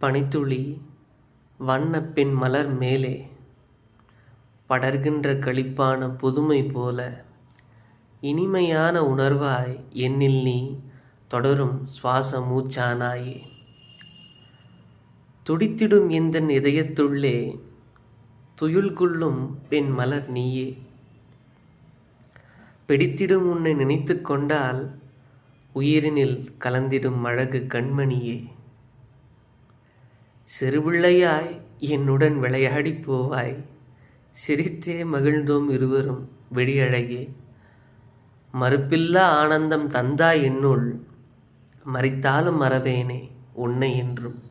பனித்துளி வண்ணப் பெண் மலர் மேலே படர்கின்ற களிப்பான புதுமை போல இனிமையான உணர்வாய் என்னில் நீ தொடரும் சுவாச மூச்சானாயே துடித்திடும் எந்தன் இதயத்துள்ளே துயில் கொள்ளும் பெண் மலர் நீயே. பிடித்திடும் உன்னை நினைத்து கொண்டால் உயிரினில் கலந்திடும் அழகு கண்மணியே. சிறுபிள்ளையாய் என்னுடன் விளையாடிப் போவாய். சிரித்தே மகிழ்ந்தோம் இருவரும் வெடியழகே. மறுப்பில்லா ஆனந்தம் தந்தாய் என்னுள் மறித்தாலும் மறவேனே உன்னை என்றும்.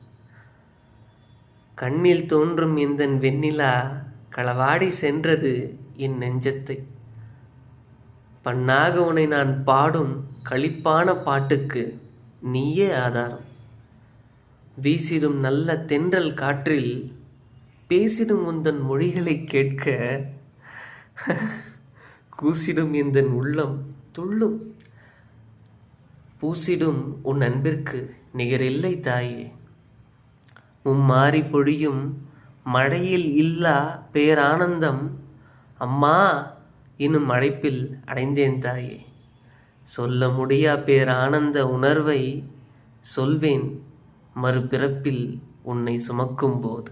கண்ணில் தோன்றும் இந்த வெண்ணிலா களவாடி சென்றது என் நெஞ்சத்தை. பண்ணாக உன்னை நான் பாடும் களிப்பான பாட்டுக்கு நீயே ஆதாரம். வீசிடும் நல்ல தென்றல் காற்றில் பேசிடும் உந்தன் மொழிகளை கேட்க கூசிடும் எந்தன் உள்ளம் துள்ளும். பூசிடும் உன் அன்பிற்கு நிகரில்லை தாயே. மும்மாறி பொழியும் மழையில் இல்லா பேரானந்தம். அம்மா இன்னும் அழைப்பில் அடைந்தேன் தாயே. சொல்ல முடியா பேரானந்த உணர்வை சொல்வேன் மறுபிறப்பில் உன்னை சுமக்கும்போது